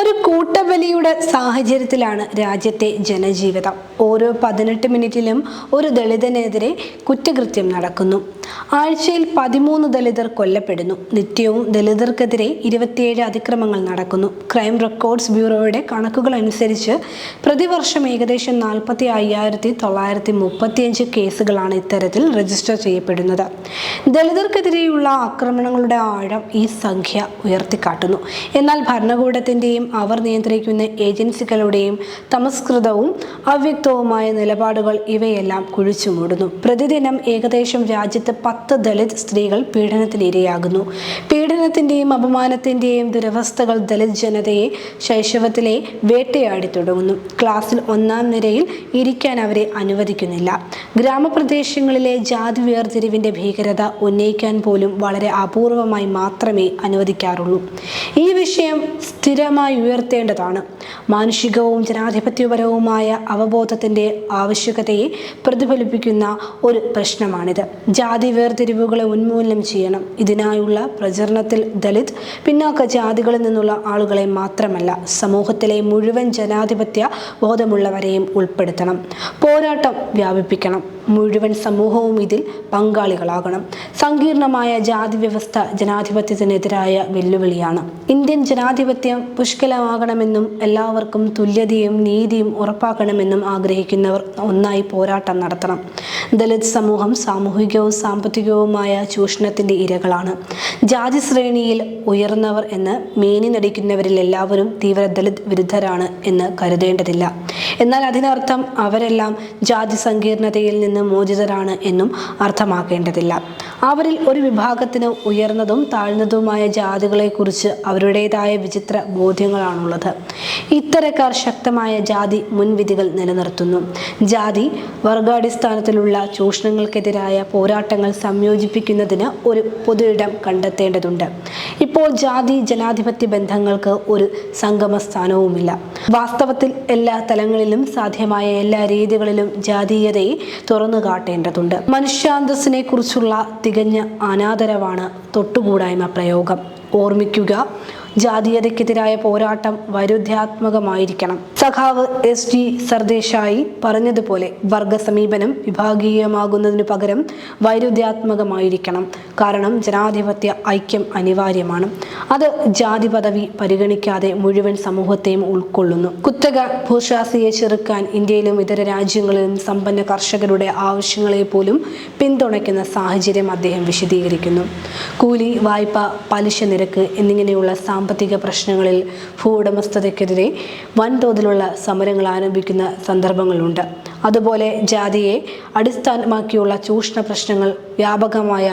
ഒരു കൂട്ടബലിയുടെ സാഹചര്യത്തിലാണ് രാജ്യത്തെ ജനജീവിതം. ഓരോ പതിനെട്ട് മിനിറ്റിലും ഒരു ദളിതനെതിരെ കുറ്റകൃത്യം നടക്കുന്നു. ആഴ്ചയിൽ പതിമൂന്ന് ദളിതർ കൊല്ലപ്പെടുന്നു. നിത്യവും ദളിതർക്കെതിരെ ഇരുപത്തിയേഴ് അതിക്രമങ്ങൾ നടക്കുന്നു. ക്രൈം റെക്കോർഡ്സ് ബ്യൂറോയുടെ കണക്കുകൾ അനുസരിച്ച് പ്രതിവർഷം ഏകദേശം നാൽപ്പത്തി അയ്യായിരത്തി തൊള്ളായിരത്തി മുപ്പത്തിയഞ്ച് കേസുകളാണ് ഇത്തരത്തിൽ രജിസ്റ്റർ ചെയ്യപ്പെടുന്നത്. ദളിതർക്കെതിരെയുള്ള ആക്രമണങ്ങളുടെ ആഴം ഈ സംഖ്യ ഉയർത്തിക്കാട്ടുന്നു. എന്നാൽ ഭരണകൂടത്തിന്റെയും അവർ നിയന്ത്രിക്കുന്ന ഏജൻസികളുടെയും തമസ്കൃതവും അവ്യക്തവുമായ നിലപാടുകൾ ഇവയെല്ലാം കുഴിച്ചു മൂടുന്നു പ്രതിദിനം ഏകദേശം രാജ്യത്ത് പത്ത് ദളിത് സ്ത്രീകൾ പീഡനത്തിനിരയാകുന്നു. പീഡനത്തിന്റെയും അപമാനത്തിന്റെയും ദുരവസ്ഥകൾ ദളിത് ജനതയെ ശൈശവത്തിലെ വേട്ടയാടി തുടങ്ങുന്നു. ക്ലാസ്സിൽ ഒന്നാം നിരയിൽ ഇരിക്കാൻ അവരെ അനുവദിക്കുന്നില്ല. ഗ്രാമപ്രദേശങ്ങളിലെ ജാതി വേർതിരിവിന്റെ ഭീകരത ഉന്നയിക്കാൻ പോലും വളരെ അപൂർവമായി മാത്രമേ അനുവദിക്കാറുള്ളൂ. ഈ വിഷയം സ്ഥിരമായി ഉയർത്തേണ്ടതാണ്. മാനുഷികവും ജനാധിപത്യപരവുമായ അവബോധത്തിന്റെ ആവശ്യകതയെ പ്രതിഫലിപ്പിക്കുന്ന ഒരു പ്രശ്നമാണിത്. ജാതി വേർതിരിവുകളെ ഉന്മൂലനം ചെയ്യണം. ഇതിനായുള്ള പ്രചരണത്തിൽ ദളിത് പിന്നാക്ക ജാതികളിൽ നിന്നുള്ള ആളുകളെ മാത്രമല്ല സമൂഹത്തിലെ മുഴുവൻ ജനാധിപത്യ ബോധമുള്ളവരെയും ഉൾപ്പെടുത്തണം. പോരാട്ടം വ്യാപിപ്പിക്കണം. മുഴുവൻ സമൂഹവും ഇതിൽ പങ്കാളികളാകണം. സങ്കീർണമായ ജാതി വ്യവസ്ഥ ജനാധിപത്യത്തിനെതിരായ വെല്ലുവിളിയാണ്. ഇന്ത്യൻ ജനാധിപത്യം പുഷ്കലമാകണമെന്നും എല്ലാവർക്കും തുല്യതയും നീതിയും ഉറപ്പാക്കണമെന്നും ആഗ്രഹിക്കുന്നവർ ഒന്നായി പോരാട്ടം നടത്തണം. ദലിത് സമൂഹം സാമൂഹികവും സാമ്പത്തികവുമായ ചൂഷണത്തിന്റെ ഇരകളാണ്. ജാതി ശ്രേണിയിൽ ഉയർന്നവർ എന്ന് മേനി നടിക്കുന്നവരിൽ എല്ലാവരും തീവ്ര ദലിത് വിരുദ്ധരാണ് എന്ന് കരുതേണ്ടതില്ല. എന്നാൽ അതിനർത്ഥം അവരെല്ലാം ജാതി സങ്കീർണതയിൽ നിന്ന് മോചിതരാണ് എന്നും അർത്ഥമാക്കേണ്ടതില്ല. അവരിൽ ഒരു വിഭാഗത്തിന് ഉയർന്നതും താഴ്ന്നതുമായ ജാതികളെക്കുറിച്ച് അവരുടേതായ വിചിത്ര ബോധ്യങ്ങളാണുള്ളത്. ഇത്തരക്കാർ ശക്തമായ ജാതി മുൻവിധികൾ നിലനിർത്തുന്നു. ജാതി വർഗാടിസ്ഥാനത്തിലുള്ള ചൂഷണങ്ങൾക്കെതിരായ പോരാട്ടങ്ങൾ സംയോജിപ്പിക്കുന്നതിന് ഒരു പൊതു ഇടം കണ്ടെത്തേണ്ടതുണ്ട്. ഇപ്പോൾ ജാതി ജനാധിപത്യ ബന്ധങ്ങൾക്ക് ഒരു സംഗമസ്ഥാനവുമില്ല. വാസ്തവത്തിൽ എല്ലാ തലങ്ങളിലും സാധ്യമായ എല്ലാ രീതികളിലും ജാതീയതയെ തുറന്നു കാട്ടേണ്ടതുണ്ട്. മനുഷ്യാന്തസ്സിനെ കുറിച്ചുള്ള തികഞ്ഞ അനാദരവാണ് തൊട്ടുകൂടായ്മ പ്രയോഗം. ഓർമ്മിക്കുക ജാതീയതയ്ക്കെതിരായ പോരാട്ടം വൈരുദ്ധ്യാത്മകമായിരിക്കണം. സഖാവ് എസ് ജി സർദേശായി പറഞ്ഞതുപോലെ വർഗ സമീപനം വിഭാഗീയമാകുന്നതിനു പകരം വൈരുദ്ധ്യാത്മകമായിരിക്കണം. കാരണം ജനാധിപത്യ ഐക്യം അനിവാര്യമാണ്. അത് ജാതി പദവി പരിഗണിക്കാതെ മുഴുവൻ സമൂഹത്തെയും ഉൾക്കൊള്ളുന്നു. കുത്തക ഭൂശാസിയെ ചെറുക്കാൻ ഇന്ത്യയിലും ഇതര രാജ്യങ്ങളിലും സമ്പന്ന കർഷകരുടെ ആവശ്യങ്ങളെ പോലും പിന്തുണയ്ക്കുന്ന സാഹചര്യം അദ്ദേഹം വിശദീകരിക്കുന്നു. കൂലി വായ്പ പലിശ നിരക്ക് എന്നിങ്ങനെയുള്ള സാമ്പത്തിക പ്രശ്നങ്ങളിൽ ഭൂവുടമസ്ഥതയ്ക്കെതിരെ വൻതോതിലുള്ള സമരങ്ങൾ ആരംഭിക്കുന്ന സന്ദർഭങ്ങളുണ്ട്. അതുപോലെ ജാതിയെ അടിസ്ഥാനമാക്കിയുള്ള ചൂഷണ പ്രശ്നങ്ങൾ വ്യാപകമായ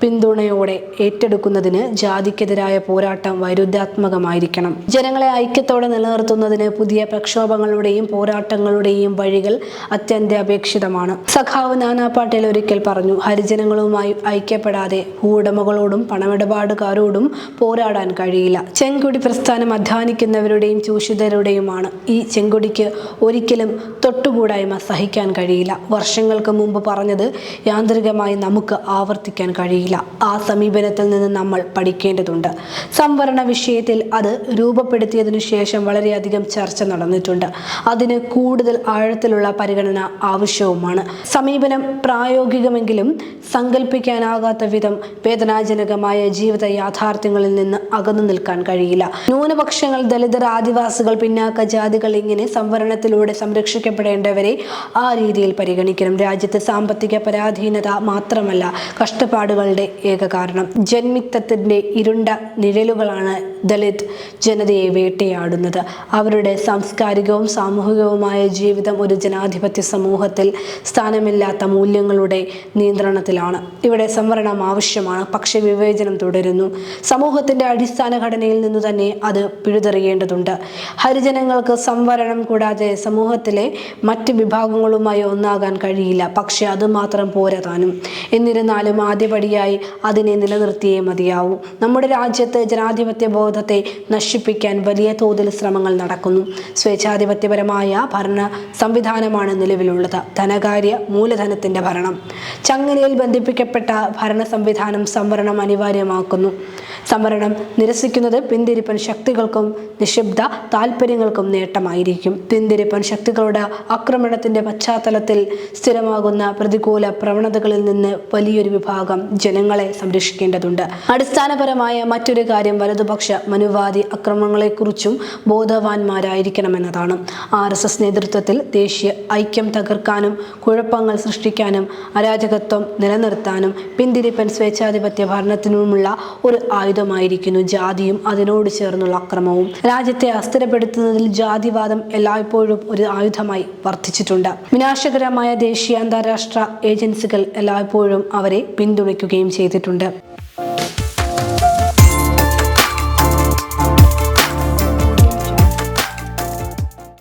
പിന്തുണയോടെ ഏറ്റെടുക്കുന്നതിന് ജാതിക്കെതിരായ പോരാട്ടം വൈരുദ്ധ്യാത്മകമായിരിക്കണം ജനങ്ങളെ ഐക്യത്തോടെ നിലനിർത്തുന്നതിന് പുതിയ പ്രക്ഷോഭങ്ങളുടെയും പോരാട്ടങ്ങളുടെയും വഴികൾ അത്യന്താപേക്ഷിതമാണ്. സഖാവ് നാനാ പാട്ടേൽ ഒരിക്കൽ പറഞ്ഞു ഹരിജനങ്ങളുമായി ഐക്യപ്പെടാതെ ഭൂവുടമകളോടും പണമിടപാടുകാരോടും പോരാടാൻ കഴിയില്ല. ചെങ്കുടി പ്രസ്ഥാനം അധ്വാനിക്കുന്നവരുടെയും ചൂഷിതരുടെയുമാണ്. ഈ ചെങ്കുടിക്ക് ഒരിക്കലും തൊട്ടുകൂടായ്മ സഹിക്കാൻ കഴിയില്ല. വർഷങ്ങൾക്ക് മുമ്പ് പറഞ്ഞത് യാന്ത്രികമായി നമുക്ക് ആവർത്തിക്കാൻ കഴിയില്ല. ആ സമീപനത്തിൽ നിന്ന് നമ്മൾ പഠിക്കേണ്ടതുണ്ട്. സംവരണ വിഷയത്തിൽ അത് രൂപപ്പെടുത്തിയതിനു ശേഷം വളരെയധികം ചർച്ച നടന്നിട്ടുണ്ട്. അതിന് കൂടുതൽ ആഴത്തിലുള്ള പരിഗണന ആവശ്യവുമാണ്. സമീപനം പ്രായോഗികമെങ്കിലും സങ്കല്പിക്കാനാകാത്ത വിധം വേദനാജനകമായ ജീവിത യാഥാർത്ഥ്യങ്ങളിൽ നിന്ന് അകന്നു നിൽക്കാൻ കഴിയില്ല. ന്യൂനപക്ഷങ്ങൾ ദളിതർ ആദിവാസികൾ പിന്നാക്ക ജാതികൾ ഇങ്ങനെ സംവരണത്തിലൂടെ സംരക്ഷിക്കപ്പെടേണ്ടവരെ ആ രീതിയിൽ പരിഗണിക്കണം. രാജ്യത്ത് സാമ്പത്തിക പരാധീനത മാത്രമല്ല കഷ്ടപ്പാടുകളുടെ ഏക കാരണം. ജന്മിത്തത്തിന്റെ ഇരുണ്ട നിഴലുകളാണ് ദളിത് ജനതയെ വേട്ടയാടുന്നത്. അവരുടെ സാംസ്കാരികവും സാമൂഹികവുമായ ജീവിതം ഒരു ജനാധിപത്യ സമൂഹത്തിൽ സ്ഥാനമില്ലാത്ത മൂല്യങ്ങളുടെ നിയന്ത്രണത്തിലാണ്. ഇവിടെ സംവരണം ആവശ്യമാണ് പക്ഷേ വിവേചനം തുടരുന്നു. സമൂഹത്തിന്റെ അടിസ്ഥാന ഘടനയിൽ നിന്ന് തന്നെ അത് പിഴുതെറിയേണ്ടതുണ്ട്. ഹരിജനങ്ങൾക്ക് സംവരണം കൂടാതെ സമൂഹത്തിലെ മറ്റ് വിഭാഗങ്ങളുമായി ഒന്നാകാൻ കഴിയില്ല പക്ഷെ അത് മാത്രം പോരാ താനും. എന്നിരുന്നാലും ആദ്യപടിയായി അതിനെ നിലനിർത്തിയേ മതിയാവൂ. നമ്മുടെ രാജ്യത്ത് ജനാധിപത്യ ബോധത്തെ നശിപ്പിക്കാൻ വലിയ തോതിൽ ശ്രമങ്ങൾ നടക്കുന്നു. സ്വേച്ഛാധിപത്യപരമായ ഭരണ സംവിധാനമാണ് നിലവിലുള്ളത്. ധനകാര്യ മൂലധനത്തിന്റെ ഭരണം. ചങ്ങലയിൽ ബന്ധിപ്പിക്കപ്പെട്ട ഭരണ സംവിധാനം സംവരണം അനിവാര്യമാക്കുന്നു. സംവരണം നിരസിക്കുന്നത് പിന്തിരിപ്പൻ ശക്തികൾക്കും നിശബ്ദ താല്പര്യങ്ങൾക്കും നേട്ടമായിരിക്കും. പിന്തിരിപ്പൻ ശക്തികളുടെ ആക്രമണത്തിന്റെ പശ്ചാത്തലത്തിൽ സ്ഥിരമാകുന്ന പ്രതികൂല പ്രവണതകളിൽ നിന്ന് വലിയൊരു വിഭാഗം ജനങ്ങളെ സംരക്ഷിക്കേണ്ടതുണ്ട്. അടിസ്ഥാനപരമായ മറ്റൊരു കാര്യം വലതുപക്ഷ മനുവാദി അക്രമങ്ങളെക്കുറിച്ചും ബോധവാന്മാരായിരിക്കണമെന്നതാണ്. ആർ എസ് എസ് നേതൃത്വത്തിൽ ദേശീയ ഐക്യം തകർക്കാനും കുഴപ്പങ്ങൾ സൃഷ്ടിക്കാനും അരാജകത്വം നിലനിർത്താനും പിന്തിരിപ്പൻ സ്വേച്ഛാധിപത്യ ഭരണത്തിനുമുള്ള ഒരു ആയുധമായിരിക്കുന്നു ജാതിയും അതിനോട് ചേർന്നുള്ള അക്രമവും. രാജ്യത്തെ അസ്ഥിരപ്പെടുത്തുന്നതിൽ ജാതിവാദം എല്ലായ്പ്പോഴും ഒരു ആയുധമായി വർദ്ധിച്ചിട്ടുണ്ട്. വിനാശകരമായ ദേശീയ അന്താരാഷ്ട്ര ഏജൻസികൾ എല്ലായ്പ്പോഴും അവരെ പിന്തുണയ്ക്കുകയും ചെയ്തിട്ടുണ്ട്.